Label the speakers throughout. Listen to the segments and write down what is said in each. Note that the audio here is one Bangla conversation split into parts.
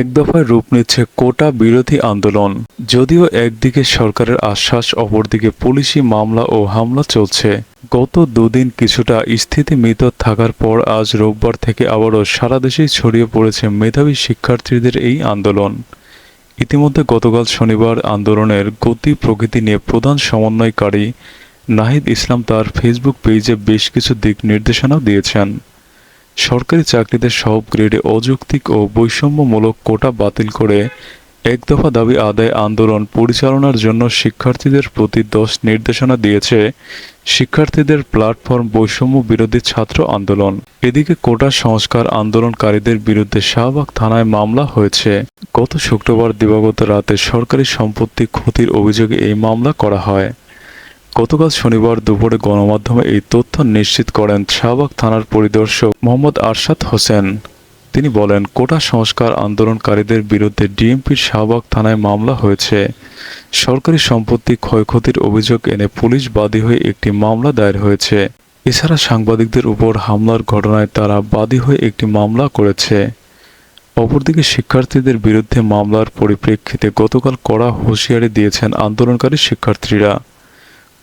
Speaker 1: এক দফায় রূপ নিচ্ছে কোটা বিরোধী আন্দোলন। যদিও একদিকে সরকারের আশ্বাস, অপরদিকে পুলিশি মামলা ও হামলা চলছে। গত দুদিন কিছুটা স্থিতিমিত থাকার পর আজ রোববার থেকে আবারও সারা দেশেই ছড়িয়ে পড়েছে মেধাবী শিক্ষার্থীদের এই আন্দোলন। ইতিমধ্যে গতকাল শনিবার আন্দোলনের গতি প্রকৃতি নিয়ে প্রধান সমন্বয়কারী নাহিদ ইসলাম তার ফেসবুক পেজে বেশ কিছু দিক নির্দেশনাও দিয়েছেন। সরকারি চাকরিতে সব গ্রেডে অযৌক্তিক ও বৈষম্যমূলক কোটা বাতিল করে এক দফা দাবি আদায় আন্দোলন পরিচালনার জন্য শিক্ষার্থীদের প্রতি দশ নির্দেশনা দিয়েছে শিক্ষার্থীদের প্ল্যাটফর্ম বৈষম্য বিরোধী ছাত্র আন্দোলন। এদিকে কোটা সংস্কার আন্দোলনকারীদের বিরুদ্ধে শাহবাগ থানায় মামলা হয়েছে। গত শুক্রবার দিবাগত রাতে সরকারি সম্পত্তি ক্ষতির অভিযোগে এই মামলা করা হয়। গতকাল শনিবার দুপুরে গণমাধ্যমে এই তথ্য নিশ্চিত করেন শাহবাগ থানার পরিদর্শক মোহাম্মদ আরশাদ হোসেন। তিনি বলেন, কোটা সংস্কার আন্দোলনকারীদের বিরুদ্ধে ডিএমপির শাহবাগ থানায় মামলা হয়েছে। সরকারি সম্পত্তি ক্ষয়ক্ষতির অভিযোগ এনে পুলিশ বাদী হয়ে একটি মামলা দায়ের হয়েছে। এছাড়া সাংবাদিকদের উপর হামলার ঘটনায় তারা বাদী হয়ে একটি মামলা করেছে। অপরদিকে শিক্ষার্থীদের বিরুদ্ধে মামলার পরিপ্রেক্ষিতে গতকাল কড়া হুঁশিয়ারি দিয়েছেন আন্দোলনকারী শিক্ষার্থীরা।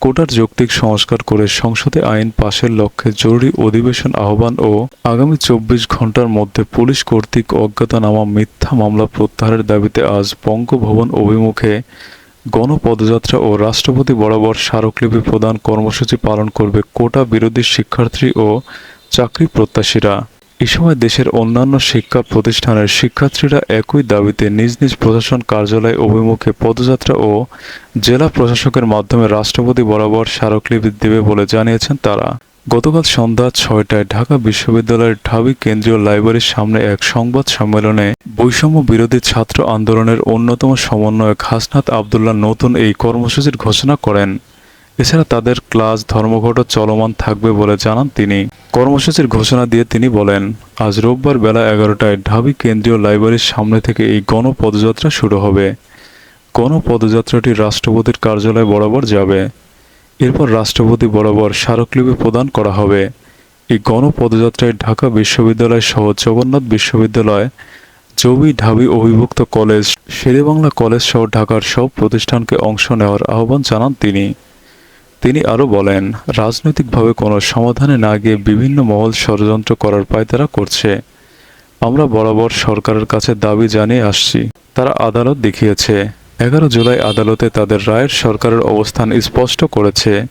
Speaker 1: কোটার যৌক্তিক সংস্কার করে সংসদে আইন পাশের লক্ষ্যে জরুরি অধিবেশন আহ্বান ও আগামী চব্বিশ ঘণ্টার মধ্যে পুলিশ কর্তৃক অজ্ঞাতনামা মিথ্যা মামলা প্রত্যাহারের দাবিতে আজ বঙ্গভবন অভিমুখে গণপদযাত্রা ও রাষ্ট্রপতি বরাবর স্মারকলিপি প্রদান কর্মসূচি পালন করবে কোটা বিরোধী শিক্ষার্থী ও চাকরি প্রত্যাশীরা। এ সময় দেশের অন্যান্য শিক্ষা প্রতিষ্ঠানের শিক্ষার্থীরা একই দাবিতে নিজ নিজ প্রশাসন কার্যালয় অভিমুখে পদযাত্রা ও জেলা প্রশাসকের মাধ্যমে রাষ্ট্রপতি বরাবর স্মারকলিপি দেবে বলে জানিয়েছেন তারা। গতকাল সন্ধ্যা ছয়টায় ঢাকা বিশ্ববিদ্যালয়ের ঢাবি কেন্দ্রীয় লাইব্রেরির সামনে এক সংবাদ সম্মেলনে বৈষম্য বিরোধী ছাত্র আন্দোলনের অন্যতম সমন্বয়ক হাসনাত আবদুল্লাহ নতুন এই কর্মসূচির ঘোষণা করেন। এছাড়া তাদের ক্লাস ধর্মঘটও চলমান থাকবে বলে জানান তিনি। কর্মসূচির ঘোষণা দিয়ে তিনি বলেন, আজ রোববার বেলা এগারোটায় ঢাবি কেন্দ্রীয় লাইব্রেরির সামনে থেকে এই গণপদযাত্রা শুরু হবে। গণপদযাত্রাটি রাষ্ট্রপতির কার্যালয় বরাবর যাবে। এরপর রাষ্ট্রপতি বরাবর স্মারকলিপি প্রদান করা হবে। এই গণপদযাত্রায় ঢাকা বিশ্ববিদ্যালয় সহ জগন্নাথ বিশ্ববিদ্যালয়, জবি ঢাবি অভিভুক্ত কলেজ, শেরেবাংলা কলেজ সহ ঢাকার সব প্রতিষ্ঠানকে অংশ নেওয়ার আহ্বান জানান তিনি। তিনি আরও বলেন, রাজনৈতিকভাবে কোনো সমাধানে না গিয়ে বিভিন্ন মহল ষড়যন্ত্র করার পায়তারা করছে। আমরা বরাবর সরকারের কাছে দাবি জানিয়ে আসছি। তারা আদালত দেখিয়েছে। এগারো জুলাই আদালতে তাদের রায়ের সরকারের অবস্থান স্পষ্ট করেছে।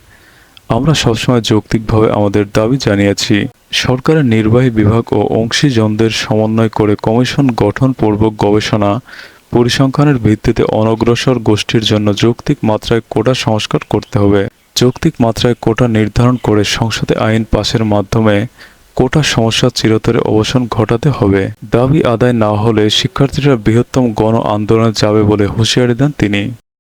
Speaker 1: আমরা সবসময় যৌক্তিকভাবে আমাদের দাবি জানিয়েছি। সরকারের নির্বাহী বিভাগ ও অংশীজনদের সমন্বয় করে কমিশন গঠনপূর্বক গবেষণা, পরিসংখ্যানের ভিত্তিতে অনগ্রসর গোষ্ঠীর জন্য যৌক্তিক মাত্রায় কোটা সংস্কার করতে হবে। যৌক্তিক মাত্রায় কোটা নির্ধারণ করে সংসদে আইন পাশের মাধ্যমে কোটা সমস্যা চিরতরে অবসান ঘটাতে হবে। দাবি আদায় না হলে শিক্ষার্থীরা বৃহত্তম গণ আন্দোলনে যাবে বলে হুঁশিয়ারি দেন তিনি।